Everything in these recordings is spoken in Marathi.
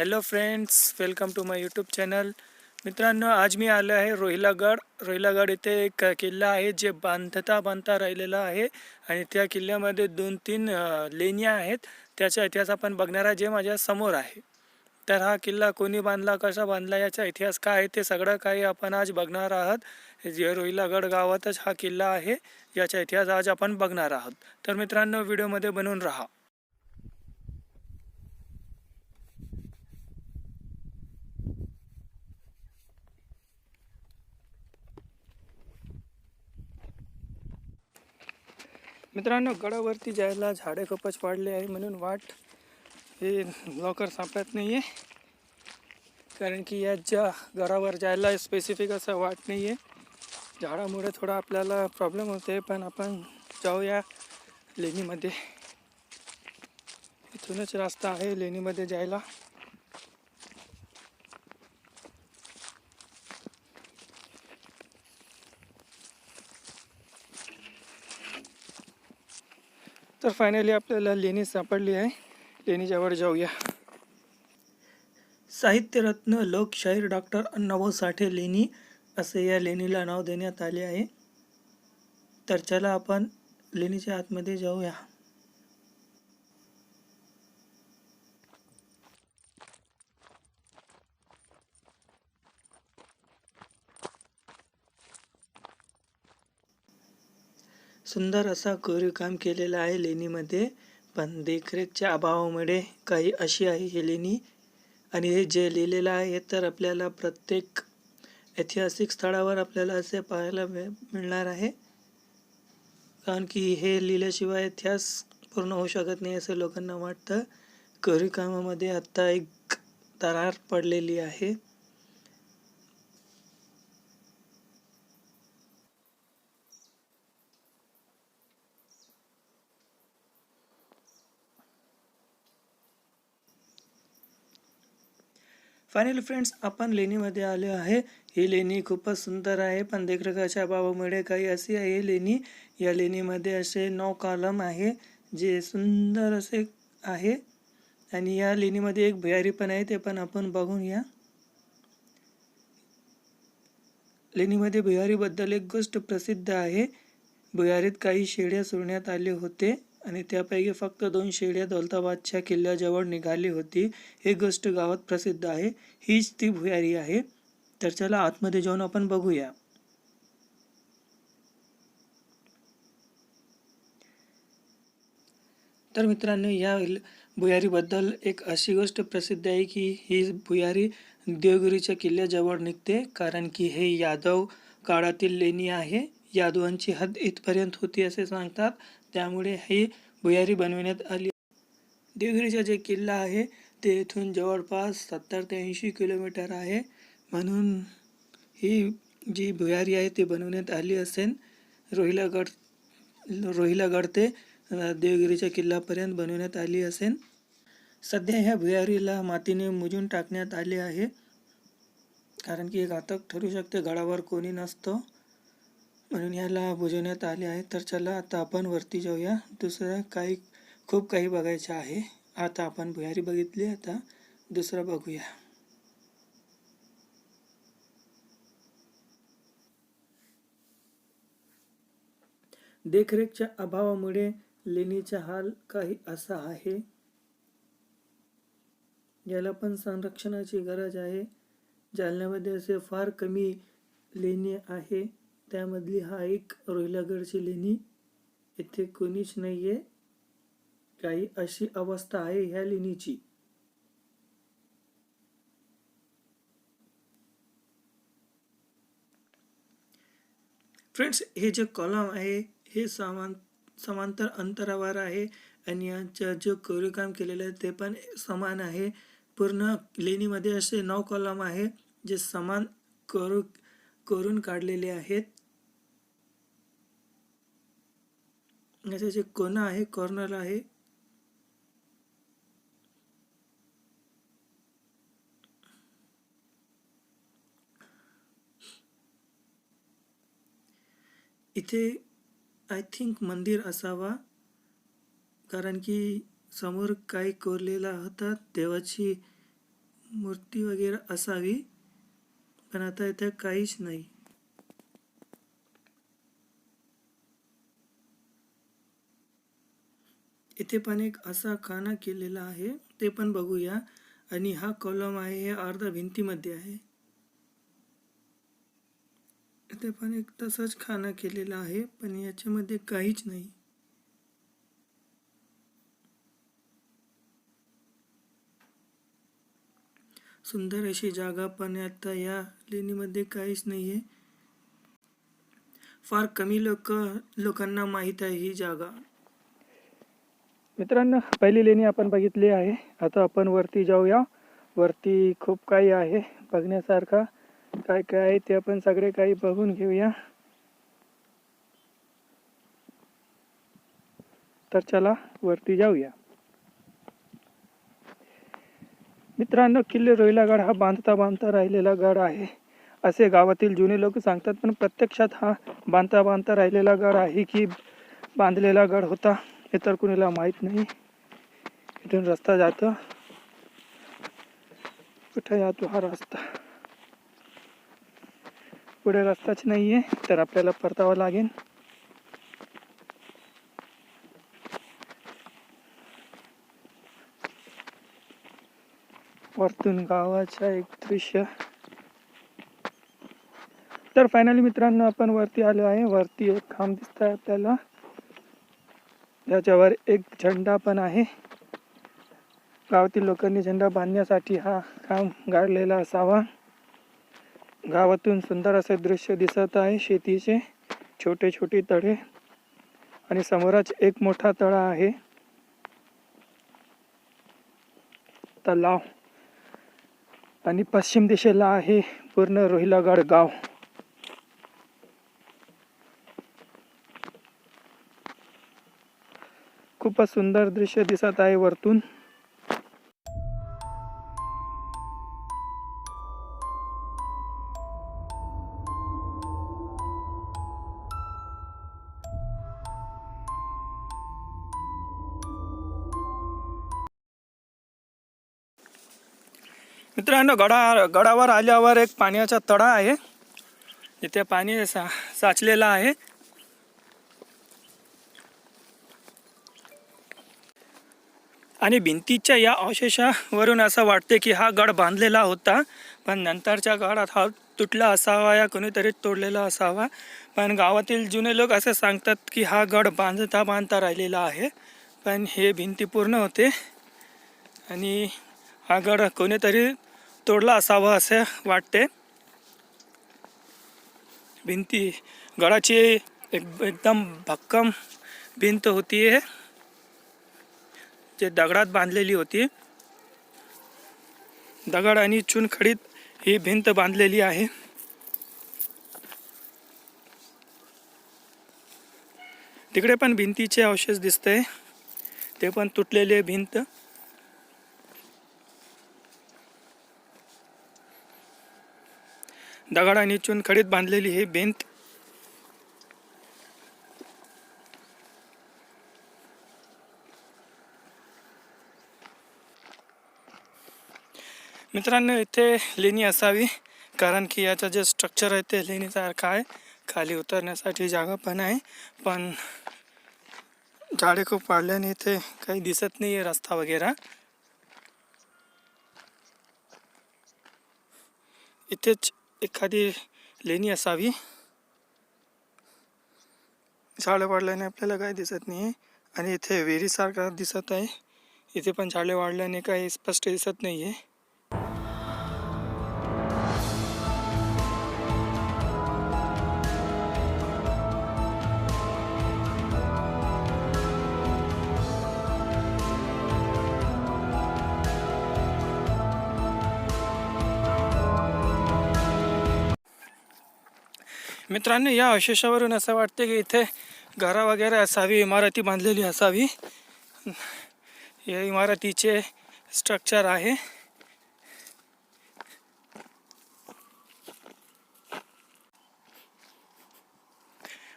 Hello friends welcome to my YouTube channel मित्रांनो आज मी आलो आहे रोहिलागड. रोहिलागड इथे एक किल्ला आहे जे बांधता बांधता राहिलेला आहे आणि त्या किल्ल्यामध्ये दोन तीन लेण्या आहेत. त्याचा इतिहास आपण बघणार आहे जे माझ्यासमोर आहे. तर हा किल्ला कोणी बांधला कसा बांधला याचा इतिहास काय आहे ते सगळं काही आपण आज बघणार आहात. जे रोहिलागड गावातच हा किल्ला आहे याचा इतिहास आज आपण बघणार आहोत. तर मित्रांनो व्हिडिओमध्ये बनवून राहा. मित्रांनो गडावरती जायला झाडे खूपच वाढले आहे म्हणून वाट हे लवकर सापडत नाही आहे कारण की या ज्या गडावर जायला स्पेसिफिक असं वाट नाही आहे झाडामुळे थोडा आपल्याला प्रॉब्लेम होते पण आपण जाऊया लेणीमध्ये. इथूनच रस्ता आहे लेणीमध्ये जायला. तर फायनली आपल्याला लेणी सापडली आहे. लेणीच्यावर जाऊया. साहित्यरत्न लोकशाहीर डॉक्टर अण्णाभाऊ साठे लेणी असे या लेणीला नाव देण्यात आले आहे. तर चला आपण लेणीच्या आतमध्ये जाऊया. सुंदर असा कोरीव काम केलेलं आहे लेणीमध्ये. पण देखरेखच्या अभावामुळे काही अशी आहे ही लेणी. आणि हे जे लिहिलेलं आहे हे तर आपल्याला प्रत्येक ऐतिहासिक स्थळावर आपल्याला असे पाहायला मिळ मिळणार आहे. कारण की हे लिहिल्याशिवाय इतिहास पूर्ण होऊ शकत नाही असं लोकांना वाटतं. कोरीव कामामध्ये आत्ता एक दरार पडलेली आहे. फायनली फ्रेंड्स आपण लेणीमध्ये आलो आहे. ही लेणी खूपच सुंदर आहे. पण देखरेखाच्या अभावामुळे काही अशी आहे ही लेणी या लेणीमध्ये असे नऊ कॉलम आहे जे सुंदर असे आहे. आणि या लेणीमध्ये एक भुयारी पण आहे ते पण आपण बघून या लेणीमध्ये भुयारीबद्दल एक गोष्ट प्रसिद्ध आहे. भुयारीत काही शेळ्या सोडण्यात आले होते. आणि त्यापैकी फक्त दोन शेळ्या दौलताबादच्या किल्ल्याजवळ निघाली होती. ही गोष्ट गावात प्रसिद्ध आहे. हीच ती भुयारी आहे. तर चला आतमध्ये जाऊन आपण बघूया. तर मित्रांनो या भुयारीबद्दल एक अशी गोष्ट प्रसिद्ध आहे की ही भुयारी देवगिरीच्या किल्ल्याजवळ निघते. कारण की हे यादव काळातील लेणी आहे. यादवांची हद इथपर्यंत होती असे सांगतात. त्यामुळे ही भुयारी बनविण्यात आली. देवगिरीचा जे किल्ला आहे ते इथून जवळपास सत्तर ते ऐंशी किलोमीटर आहे. म्हणून ही जी भुयारी आहे ती बनवण्यात आली असेल. रोहिलागड रोहिलागड ते देवगिरीच्या किल्ल्यापर्यंत बनवण्यात आली असेल. सध्या ह्या भुयारीला मातीने मुजून टाकण्यात आले आहे. कारण की एक घातक ठरू शकते गडावर कोणी नसतं. म्हणून याला बुजवण्यात आले आहे. तर चला आता आपण वरती जाऊया. दुसरं काही खूप काही बघायचं आहे. आता आपण भुयारी बघितली. आता दुसरं बघूया. देखरेखच्या अभावामुळे लेणीचा हाल काही असा आहे. याला पण संरक्षणाची गरज आहे. जालन्यामध्ये असे फार कमी लेणी आहे. त्यामधली हा एक रोहिलागडची लेणी इथे कोणीच नाही आहे काही अशी अवस्था आहे ह्या लेणीची फ्रेंड्स हे जे कॉलम आहे हे समान समांतर अंतरावर आहे आणि यांचं जे कोरीवकाम केलेलं आहे ते पण समान आहे. पूर्ण लेणीमध्ये असे नऊ कॉलम आहे जे समान करू करून काढलेले आहेत. याचे जे कण आहे कॉर्नर आहे इथे आय थिंक मंदिर असावा कारण की समोर काही कोरलेला होता देवाची मूर्ती वगैरे असावी पण आता इथे काहीच नाही. इथे पण एक असा खाना केलेला आहे ते पण बघूया. आणि हा कॉलम आहे हे अर्धा भिंतीमध्ये आहे. इथे पण एक तसंच खाना केलेला आहे पण याच्यामध्ये काहीच नाही. सुंदर अशी जागा पण आता या लेणीमध्ये काहीच नाही आहे फार कमी लोक लोकांना माहीत आहे ही जागा. मित्रांनो पहिली लेणी आपण बघितली आहे. आता आपण वरती जाऊया. वरती खूप काही आहे. बघण्यासारखा काय काय आहे ते आपण सगळे काही बघून घेऊया. तर चला वरती जाऊया. मित्रांनो किल्ले रोहिला गड हा बांधता बांधता राहिलेला गड आहे. असे गावातील जुने लोक सांगतात पण प्रत्यक्षात हा बांधता बांधता राहिलेला गड आहे की बांधलेला गड होता? हे तर कुणाला माहीत नाही. इथून रस्ता जातो. कुठे जातो हा रस्ता? पुढे रस्ताच नाही आहे तर आपल्याला परतावं लागेल. वरतून गावाचा एक दृश्य. तर फायनली मित्रांनो आपण वरती आलो आहे. वरती एक खांब दिसत आहे आपल्याला. त्याच्यावर एक झेंडा पण आहे. गावातील लोकांनी झेंडा बांधण्यासाठी हा काम गाडलेला असावा. गावातून सुंदर असे दृश्य दिसत आहे. शेतीचे छोटे छोटे तळे आणि समोरच एक मोठा तळा आहे. तलाव. आणि पश्चिम दिशेला आहे पूर्ण रोहिलागड गाव. खूपच सुंदर दृश्य दिसत आहे वरतून. मित्रांनो गडा गडावर आल्यावर एक पाण्याचा तळा आहे. इथे पाणी सा साचलेलं आहे. आणि भिंतीच्या या अवशेषावरून असं वाटते की हा गड बांधलेला होता. पण नंतरच्या गडात हा तुटला असावा या कोणीतरी तोडलेला असावा. पण गावातील जुने लोक असं सांगतात की हा गड बांधता बांधता राहिलेला आहे. पण हे भिंती पूर्ण होते. आणि हा गड कोणीतरी तोडला असावा असे वाटते. भिंती गडाची एक एकदम भक्कम भिंत होती आहे ते दगडात बांधलेली होती. दगड आणि चुनखडीत ही भिंत बांधलेली आहे. तिकडे पण भिंतीचे अवशेष दिसतंय. ते पण तुटलेले भिंत. दगड आणि चुनखडीत बांधलेली ही भिंत मित्रांनो इथे लेणी असावी कारण की याचं जे स्ट्रक्चर आहे ते लेणीसारखं आहे खाली उतरण्यासाठी जागा पण आहे पण झाडे खूप वाढल्याने इथे काही दिसत नाही आहे रस्ता वगैरे. इथेच एखादी लेणी असावी. झाडे वाढल्याने आपल्याला काही दिसत नाही आहे आणि इथे विहिरीसारखा दिसत आहे. इथे पण झाडे वाढल्याने काही स्पष्ट दिसत नाही आहे मित्रांनो या अवशेषावरून असं वाटते की इथे घरा वगैरे असावी इमारती बांधलेली असावी. या इमारतीचे स्ट्रक्चर आहे.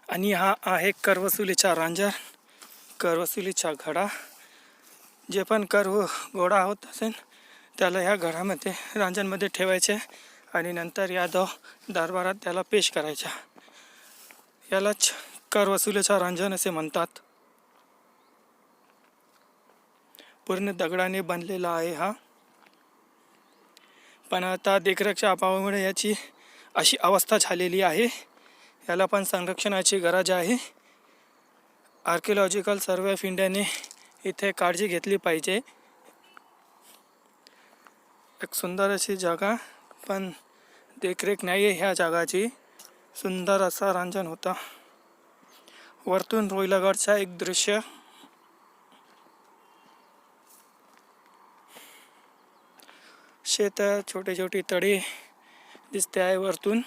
आणि हा आहे करवसुलीचा रांजर करवसुलीचा घडा. जे पण कर घोडा होत असेल त्याला ह्या घरामध्ये रांजांमध्ये ठेवायचे. आणि नंतर यादव दरबारात त्याला पेश करायच्या. यालाच कर वसुलीचा रांजन असे म्हणतात. पूर्ण दगडाने बनलेला आहे हा. पण आता देखरेखच्या अभावामुळे याची अशी अवस्था झालेली आहे. याला पण संरक्षणाची गरज आहे. आर्किओलॉजिकल सर्वे ऑफ इंडियाने इथे काळजी घेतली पाहिजे. एक सुंदर अशी जागा पण देखरेख नाही आहे ह्या जागाची. सुंदर असा रांजण होता. वरतून रोईलागडचा एक दृश्य. शेत छोटे छोटे तळी दिसते आहे वरतून.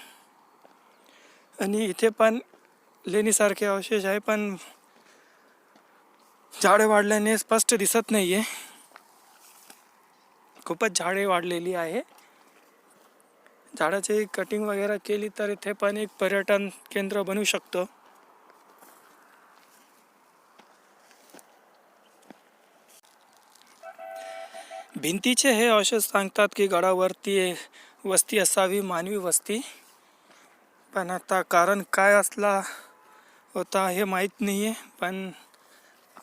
आणि इथे पण लेणीसारखे अवशेष आहे पण झाडे वाढल्याने स्पष्ट दिसत नाही आहे खूपच झाडे वाढलेली आहे. झाडाची कटिंग वगैरे केली तर इथे पण एक पर्यटन केंद्र बनू शकतं. भिंतीचे हे अवशेष सांगतात की गडावरती वस्ती असावी मानवी वस्ती. पण आता कारण काय असला होता हे माहीत नाही आहे पण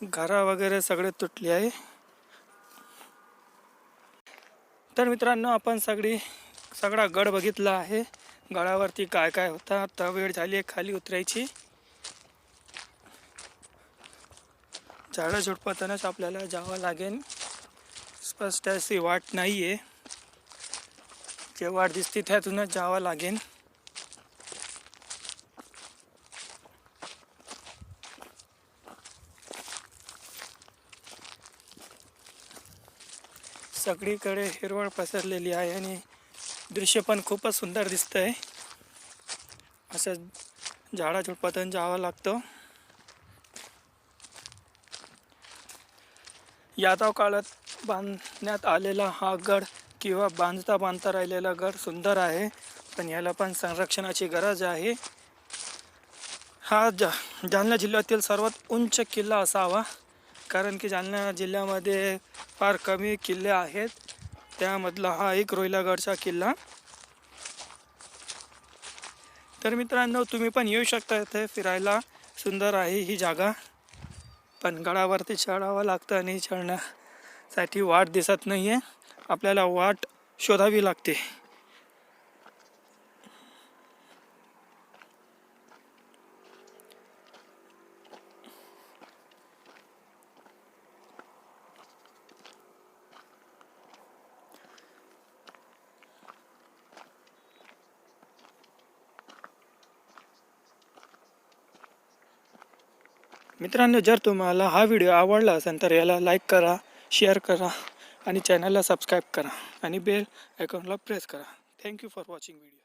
घरा वगैरे सगळे तुटले आहे. तर मित्रांनो आपण सगळी सगळा गड बघितला आहे. गडावरती काय काय होता? आता वेळ झाली आहे खाली उतरायची. झाडं झुडपतानाच आपल्याला जावं लागेल. स्पष्ट अशी वाट नाही आहे जे वाट दिसते त्यातूनच जावं लागेल. सगळीकडे हिरवळ पसरलेली आहे आणि दृश्य पण खूपच सुंदर दिसतं आहे असं झाडा झुडपातून जावं लागतं. यादव काळात बांधण्यात आलेला हा गड किंवा बांधता बांधता राहिलेला गड सुंदर आहे पण याला पण संरक्षणाची गरज आहे. हा जा जालना जिल्ह्यातील सर्वात उंच किल्ला असावा कारण की जालना जिल्ह्यामध्ये फार कमी किल्ले आहेत. त्यामधला हा एक रोहिलागडचा किल्ला. तर मित्रांनो तुम्ही पण येऊ शकता इथे. फिरायला सुंदर आहे ही जागा. पण गडावरती चढावं लागतं आणि चढण्यासाठी वाट दिसत नाही आहे आपल्याला वाट शोधावी लागते. मित्रांनो जर तुम्हाला हा व्हिडिओ आवडला असेल तर याला लाईक करा शेअर करा आणि चॅनलला सबस्क्राईब करा आणि बेल आयकॉनला प्रेस करा. Thank you for watching video